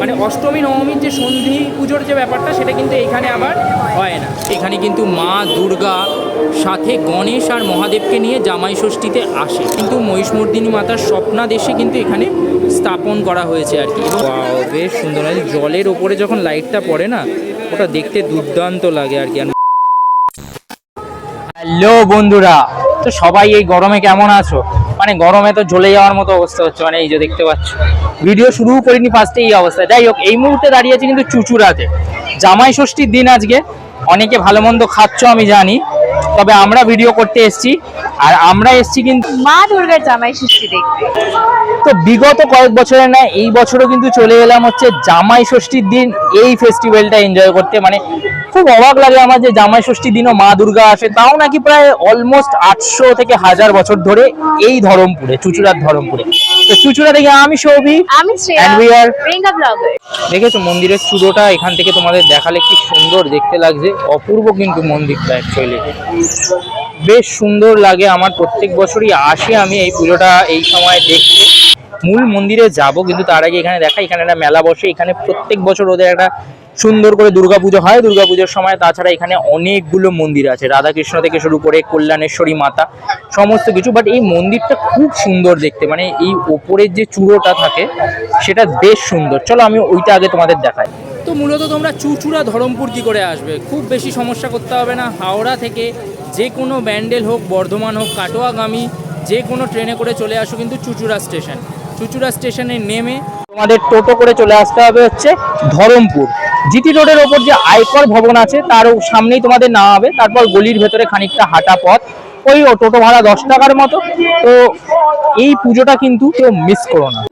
মানে অষ্টমী নবমীর যে সন্ধি পুজোর যে ব্যাপারটা সেটা কিন্তু এখানে আবার হয় না। এখানে কিন্তু মা দুর্গা সাথে গণেশ আর মহাদেবকে নিয়ে জামাই ষষ্ঠীতে আসে। কিন্তু মহিষমর্দিনী মাতার স্বপ্নাদেশে কিন্তু এখানে স্থাপন করা হয়েছে আর কি। বেশ সুন্দর। আর জলের ওপরে যখন লাইটটা পড়ে না ওটা দেখতে দুর্দান্ত লাগে আর কি। আর হ্যালো বন্ধুরা তো সবাই এই গরমে কেমন আছো? মানে গরমে তো জ্বলে যাওয়ার মতো অবস্থা হচ্ছে মানে এই যে দেখতে পাচ্ছ। ভিডিও শুরু করিনি ফার্স্টে এই অবস্থা যাই হোক, এই মুহূর্তে দাঁড়িয়ে আছি কিন্তু চুচুড়াতে। জামাই ষষ্ঠীর দিন আজকে। অনেকে ভালো মন্দ খাচ্ছ আমি জানি। তবে আমরা ভিডিও করতে এসেছি আর আমরা এসেছি কিন্তু মা দুর্গার জামাই ষষ্ঠী দেখতে। তো বিগত কয়েক বছরে না এই বছরও কিন্তু চলে এলাম হচ্ছে জামাই ষষ্ঠীর দিন এই ফেস্টিভ্যালটা এনজয় করতে। মানে খুব অবাক লাগে আমার যে জামাই ষষ্ঠীর দিনও মা দুর্গা আসে তাও নাকি প্রায় অলমোস্ট আটশো থেকে হাজার বছর ধরে এই ধরমপুরে চুচুড়ার ধরমপুরে। তো চুচুড়া থেকে আমি সৌভি আমি Shreya and we are Priyanka blogger দেখেছ মন্দিরের চূড়োটা এখান থেকে তোমাদের দেখালে কি সুন্দর দেখতে লাগছে। অপূর্ব কিন্তু মন্দিরটা অ্যাকচুয়ালি বেশ সুন্দর লাগে আমার প্রত্যেক বছরই আসি আমি এই পুজোটা এই সময় দেখতে। মূল মন্দিরে যাব কিন্তু তার আগে এখানে দেখা এখানে একটা মেলা বসে এখানে প্রত্যেক বছর ওদের একটা সুন্দর করে দুর্গাপুজো হয়। দুর্গাপুজোর সময় তাছাড়া এখানে অনেকগুলো মন্দির আছে। রাধাকৃষ্ণ থেকে শুরু করে কল্যাণেশ্বরী মাতা, সমস্ত কিছু। বাট এই মন্দিরটা খুব সুন্দর দেখতে। মানে এই ওপরের যে চূড়োটা থাকে, সেটা বেশ সুন্দর। চলো আমি ওইটা আগে তোমাদের দেখাই। তো মূলত তোমরা চুচুড়া ধরমপুর কি করে আসবে? খুব বেশি সমস্যা করতে হবে না। হাওড়া থেকে যে কোনো ব্যান্ডেল হোক, বর্ধমান হোক, কাটোয়াগামী, যে কোনো ট্রেনে করে চলে আসো কিন্তু চুচুড়া স্টেশন। চুচুড়া স্টেশনে নেমে তোমাদের টোটো করে চলে আসতে হবে হচ্ছে ধরমপুর। জিটি রোডের ওপর যে আয়কর ভবন আছে, তার সামনেই তোমাদের নেওয়া হবে। তারপর গলির ভেতরে খানিকটা হাঁটা পথ। ওই ও টোটো ভাড়া দশ টাকার মতো। তো এই পুজোটা কিন্তু কেউ মিস করো না।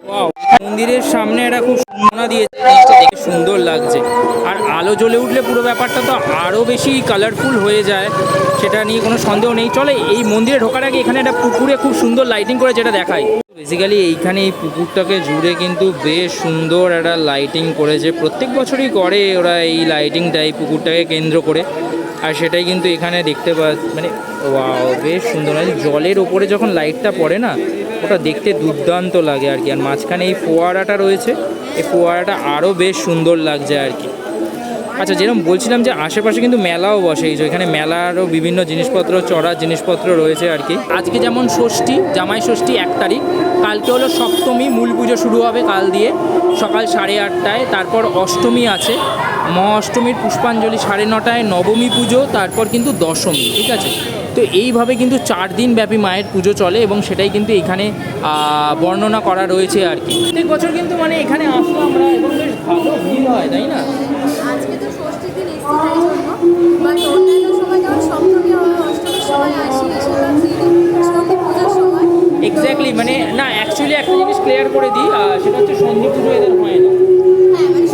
মন্দিরের সামনে এটা খুব সুন্দর দিয়েছে। দেখে সুন্দর লাগছে। আর আলো জ্বলে উঠলে পুরো ব্যাপারটা তো আরও বেশি কালারফুল হয়ে যায়, সেটা নিয়ে কোনো সন্দেহ নেই। চলে, এই মন্দিরে ঢোকার আগে এখানে একটা পুকুরে খুব সুন্দর লাইটিং করে যেটা দেখায়। বেসিক্যালি এইখানে এই পুকুরটাকে জুড়ে কিন্তু বেশ সুন্দর একটা লাইটিং করেছে। প্রত্যেক বছরই করে ওরা এই লাইটিংটা এই পুকুরটাকে কেন্দ্র করে। আর সেটাই কিন্তু এখানে দেখতে পা মানে ওয়াও বেশ সুন্দর। আর জলের ওপরে যখন লাইটটা পড়ে না, ওটা দেখতে দুর্দান্ত লাগে আর কি। আর মাঝখানে এই ফোয়ারাটা রয়েছে, এই ফোয়ারাটা আরও বেশ সুন্দর লাগছে আর কি। আচ্ছা যেরকম বলছিলাম যে আশেপাশে কিন্তু মেলাও বসে। এই যে এখানে মেলারও বিভিন্ন জিনিসপত্র, চড়ার জিনিসপত্র রয়েছে আর কি। আজকে যেমন ষষ্ঠী, জামাই ষষ্ঠী এক তারিখ কালকে হলো সপ্তমী, মূল পুজো শুরু হবে কাল দিয়ে, সকাল সাড়ে আটটায়, তারপর অষ্টমী আছে। মহা অষ্টমীর পুষ্পাঞ্জলি সাড়ে নটায়, নবমী পুজো, তারপর কিন্তু দশমী, ঠিক আছে? তো এইভাবে কিন্তু চার দিন ব্যাপী মায়ের পুজো চলে এবং সেটাই কিন্তু এখানে বর্ণনা করা রয়েছে আর কি। প্রত্যেক বছর কিন্তু মানে এখানে আসলো আমরা এবং বেশ ভালো ভিড় হয়, তাই না? জিনিস ক্লিয়ার করে দিই সেটা হচ্ছে সন্ধি পুজো এদের হয় না।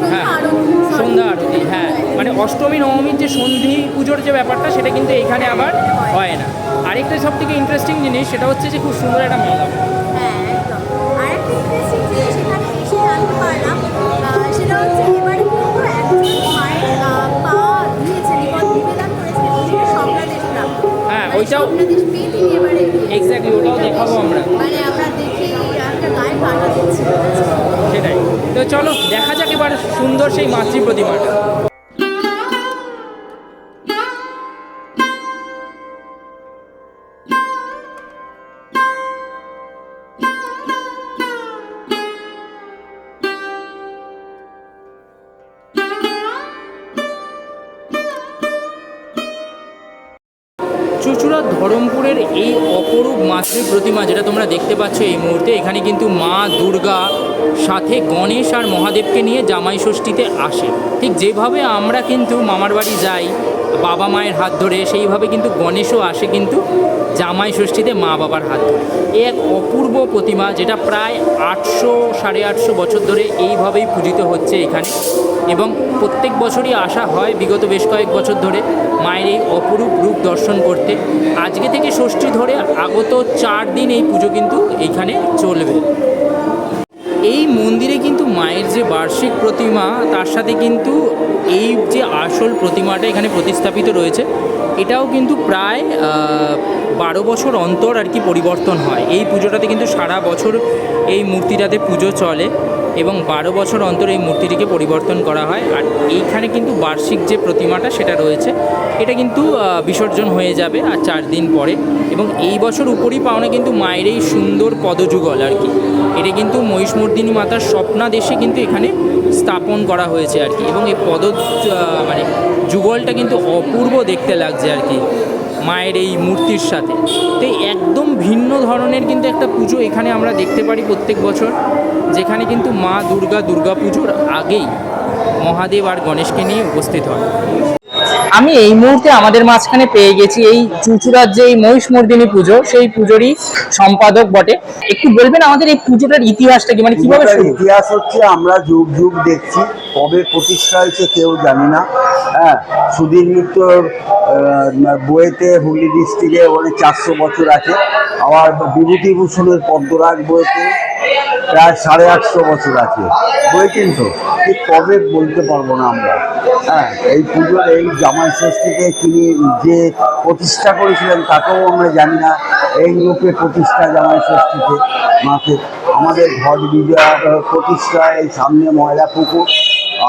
হ্যাঁ মানে হ্যাঁ সন্ধ্যা আরতি হ্যাঁ। মানে অষ্টমী নবমীর যে সন্ধি পুজোর যে ব্যাপারটা সেটা কিন্তু এখানে আবার হয় না। আরেকটা সব থেকে ইন্টারেস্টিং জিনিস সেটা হচ্ছে যে খুব সুন্দর একটা মেলা। হ্যাঁ একদম। আর একটা ইন্টারেস্টিং জিনিস এখানে এসে জানতে পারলাম আহ, সেটা হচ্ছে এবারে কিন্তু একজন মায়ের পা দিয়েছে নিপদ নিবেদন করেছে স্বপ্নাদেশ প্রাপ্ত হ্যাঁ, মানে ওইটাও- স্বপ্নাদেশ পেয়ে তিনি এবারে। এক্স্যাক্টলি ওটাও দেখাবো আমরা দেখে একটা গায়ে কাটা দিচ্ছি সেটাই চলো দেখা যাক এবার সুন্দর সেই মাতৃ প্রতিমাটা ধরমপুরের এই অপরূপ মাতৃ প্রতিমা যেটা তোমরা দেখতে পাচ্ছ এই মুহূর্তে, এখানে কিন্তু মা দুর্গা, সাথে গণেশ আর মহাদেবকে নিয়ে জামাই ষষ্ঠীতে আসে। ঠিক যেভাবে আমরা কিন্তু মামার বাড়ি যাই, বাবা মায়ের হাত ধরে, সেইভাবে কিন্তু গণেশও আসে কিন্তু জামাই ষষ্ঠীতে মা বাবার হাত ধরে। এ এক অপূর্ব প্রতিমা যেটা প্রায় আটশো, সাড়ে আটশো বছর ধরে এইভাবেই পূজিত হচ্ছে এখানে। এবং প্রত্যেক বছরই আসা হয় বিগত বেশ কয়েক বছর ধরে মায়ের এই অপরূপ রূপ দর্শন করতে। আজকে থেকে ষষ্ঠী ধরে আগত চার দিন এই পুজো কিন্তু এইখানে চলবে। এই মন্দিরে কিন্তু মায়ের যে বার্ষিক প্রতিমা, তার সাথে কিন্তু এই যে আসল প্রতিমাটা এখানে প্রতিস্থাপিত রয়েছে, এটাও কিন্তু প্রায় বারো বছর অন্তর আর কি পরিবর্তন হয়। এই পুজোটাতে কিন্তু সারা বছর এই মূর্তিটাতে পুজো চলে। এবং বারো বছর অন্তর এই মূর্তিটিকে পরিবর্তন করা হয়। আর এইখানে কিন্তু বার্ষিক যে প্রতিমাটা সেটা রয়েছে, এটা কিন্তু বিসর্জন হয়ে যাবে আর চার দিন পরে। এবং এই বছর উপরই পাওনা কিন্তু মায়ের এই সুন্দর পদযুগল আর কি। এটা কিন্তু মহিষমর্দিনী মাতার স্বপ্নাদেশে কিন্তু এখানে স্থাপন করা হয়েছে আর কি। এবং এই পদ মানে যুগলটা কিন্তু অপূর্ব দেখতে লাগছে আর কি মায়ের এই মূর্তির সাথে। তো একদম ভিন্ন ধরনের কিন্তু একটা পুজো এখানে আমরা দেখতে পারি প্রত্যেক বছর। যেখানে কিন্তু মা দুর্গা দুর্গা পুজোর আগেই মহাদেব আর গণেশকে নিয়ে উপস্থিত হয়। আমি এই মুহূর্তে আমাদের মাঝখানে পেয়ে গেছি এই চুচুড়ার যে এই মহিষমর্দিনী পুজো সেই পুজোরই সম্পাদক বটে। একটু বলবেন আমাদের এই পুজোটার ইতিহাসটা কি মানে কীভাবে ইতিহাস হচ্ছে আমরা যুগ যুগ দেখছি কবে প্রতিষ্ঠা হয়েছে কেউ জানি না। হ্যাঁ সুধীর মিত্রর আহ, বইয়েতে হুগলি ডিস্ট্রিক্টে ওখানে চারশো বছর আছে। আবার বিভূতিভূষণের পদ্মরাগ বইতে প্রায় সাড়ে আটশো বছর আছে। বই কিন্তু ঠিক কবে বলতে পারব না আমরা। হ্যাঁ এই পুজোর এই জামাই ষষ্ঠীকে তিনি যে প্রতিষ্ঠা করেছিলেন, তাকেও আমরা জানি না। এই রূপে প্রতিষ্ঠা জামাই ষষ্ঠীতে মাকে। আমাদের ঘট বিজয়া প্রতিষ্ঠা, এই সামনে ময়লা পুকুর,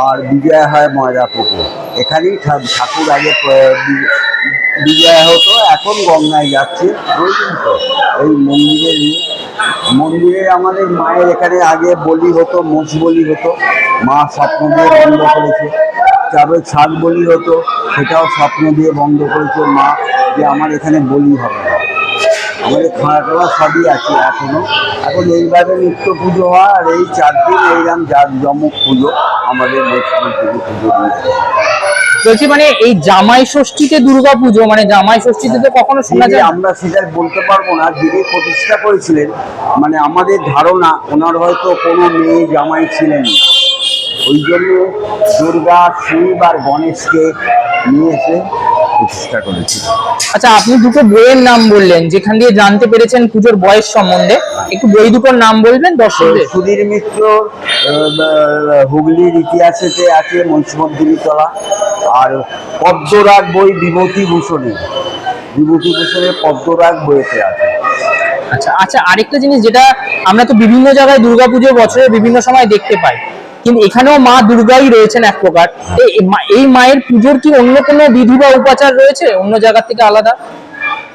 আর বিজয়া হয় ময়লা পুকুর। এখানেই ঠাকুর আগে বিজয়া হতো, এখন গঙ্গায় যাচ্ছে। এই মন্দিরে নিয়ে মন্দিরে আমাদের মায়ের এখানে আগে বলি হতো মোষ বলি হতো। মা স্বপ্ন দিয়ে বন্ধ করেছে। তারপরে ছাদ বলি হতো, সেটাও স্বপ্ন দিয়ে বন্ধ করেছে মা, যে আমার এখানে বলি হবে আমাদের খাওয়া টাওয়া সবই আছে এখনও। এখন এইভাবে নিত্য পুজো হয়, আর এই চার দিন এইরকম যার জমক পুজো আমাদের লক্ষ্মী পুজো পুজো বলছি মানে এই জামাই ষষ্ঠীতে দুর্গা পুজো মানে জামাই ষষ্ঠীতে তো কখনো শোনা যায়? আমরা সেটা বলতে পারব না। যিনি প্রতিষ্ঠা করেছিলেন মানে আমাদের ধারণা ওনার হয়তো কোনো মেয়ে জামাই ছিলেন না। ওই জন্য দুর্গা শিব আর গণেশকে নিয়ে এসে প্রতিষ্ঠা করেছিল আচ্ছা আপনি দুটো বইয়ের নাম বললেন যেখান দিয়ে জানতে পেরেছেন পুজোর বয়স সম্বন্ধে। একটু বই দুটোর নাম বলবেন দর্শকদের? সুধীর মিত্র হুগলির ইতিহাসেতে আছে তলা আর পদ্মরাগ বই বিভূতি ভূষণের বিভূতি ভূষণের পদ্মরাগ বইতে আছে। আচ্ছা আচ্ছা আরেকটা জিনিস যেটা আমরা তো বিভিন্ন জায়গায় দুর্গাপুজো বছরের বিভিন্ন সময় দেখতে পাই। কিন্তু এখানেও মা দুর্গাই রয়েছেন এক প্রকার। এই মায়ের পুজোর কি অন্য কোনো বিধি বা উপাচার রয়েছে? অন্য জায়গা থেকে আলাদা?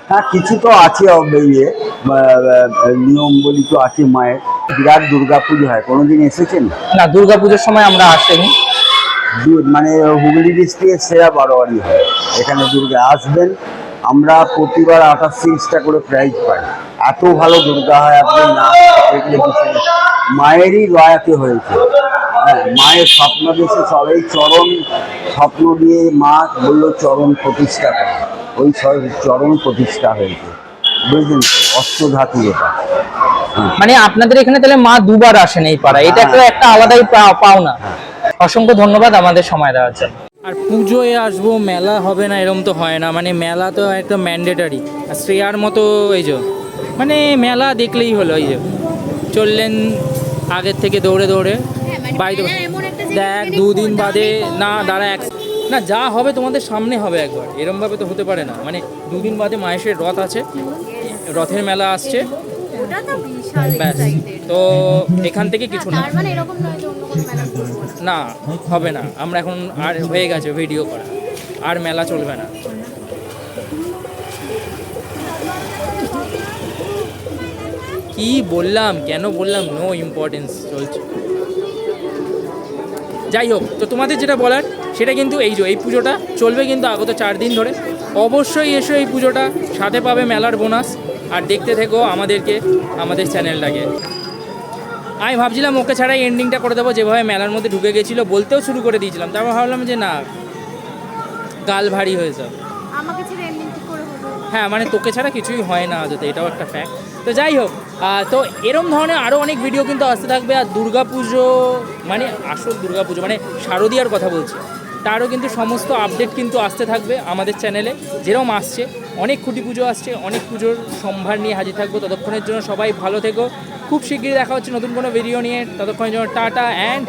হ্যাঁ কিছু তো আছে ইয়ে নিয়ম বলি তো আছে মায়ের। বিরাট দুর্গা পুজো হয় কোনোদিন এসেছেন? না দুর্গাপুজোর সময় আমরা আসিনি। মানে হুগলি ডিস্ট্রিক্টের সেরা বারোয়ারি হয়। এখানে দুর্গা আসবেন। আমরা প্রতিবার আঠাশ তিরিশটা করে প্রাইজ পাই। এত ভালো দুর্গা হয় আপনি না দেখলে। মায়েরই লয়াতে হয়েছে। হ্যাঁ মায়ের স্বপ্ন দেশে সবাই চরণ স্বপ্ন দিয়ে মা বলল চরণ প্রতিষ্ঠা করে। ওই চরণ প্রতিষ্ঠা হয়েছে। বুঝলেন অষ্টধাতু এটা। মানে আপনাদের এখানে তাহলে মা দুবার আসেন এই পাড়ায়। এটা একটা একটা আলাদাই পা- পাওনা। অসংখ্য ধন্যবাদ আমাদের সময় দেওয়ার জন্য। আর পুজোয় আসব মেলা হবে না এরকম তো হয় না। মানে মেলা তো একটা ম্যান্ডেটারি আর শ্রেয়ার মতো এই যে মানে মেলা দেখলেই হলো এই যে। চললেন আগের থেকে দৌড়ে দৌড়ে। বাড়িতে দেখ দুদিন বাদে না দাঁড়া এক না যা হবে তোমাদের সামনে হবে একবার। এরমভাবে তো হতে পারে না। মানে দুদিন বাদে মায়েশের রথ আছে। রথের মেলা আসছে। তো ব্যাস। তো এখান থেকে কিছু না মানে না হবে না। আমরা এখন আর হয়ে গেছে ভিডিও করা। আর মেলা চলবে না। কি বললাম? কেন বললাম? নো ইম্পর্টেন্স চলছে। যাই হোক তো তোমাদের যেটা বলার সেটা কিন্তু এই যে এই পুজোটা চলবে কিন্তু আগত চার দিন ধরে। অবশ্যই এসো এই পুজোটা সাথে পাবে মেলার বোনাস আর দেখতে থেকো আমাদেরকে আমাদের চ্যানেলটাকে। আমি ভাবছিলাম ওকে ছাড়াই এন্ডিংটা করে দেবো যেভাবে মেলার মধ্যে ঢুকে গেছিল বলতেও শুরু করে দিয়েছিলাম। তারপর ভাবলাম যে না গাল ভারী হয়ে যাবে। হ্যাঁ মানে তোকে ছাড়া কিছুই হয় না আদতে এটাও একটা ফ্যাক্ট তো যাই হোক তো এরম ধরনের আরও অনেক ভিডিও কিন্তু আসতে থাকবে। আর দুর্গাপুজো মানে আসল দুর্গাপুজো মানে শারদীয়ার কথা বলছি, তারও কিন্তু সমস্ত আপডেট কিন্তু আসতে থাকবে আমাদের চ্যানেলে যেরকম আসছে, অনেক খুঁটি পুজো আসছে, অনেক পুজোর সম্ভার নিয়ে হাজির থাকব। ততক্ষণের জন্য সবাই ভালো থেকো। খুব শীঘ্রই দেখা হচ্ছে নতুন কোনো ভিডিও নিয়ে। ততক্ষণের জন্য টাটা অ্যান্ড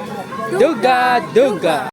দুর্গা দুর্গা।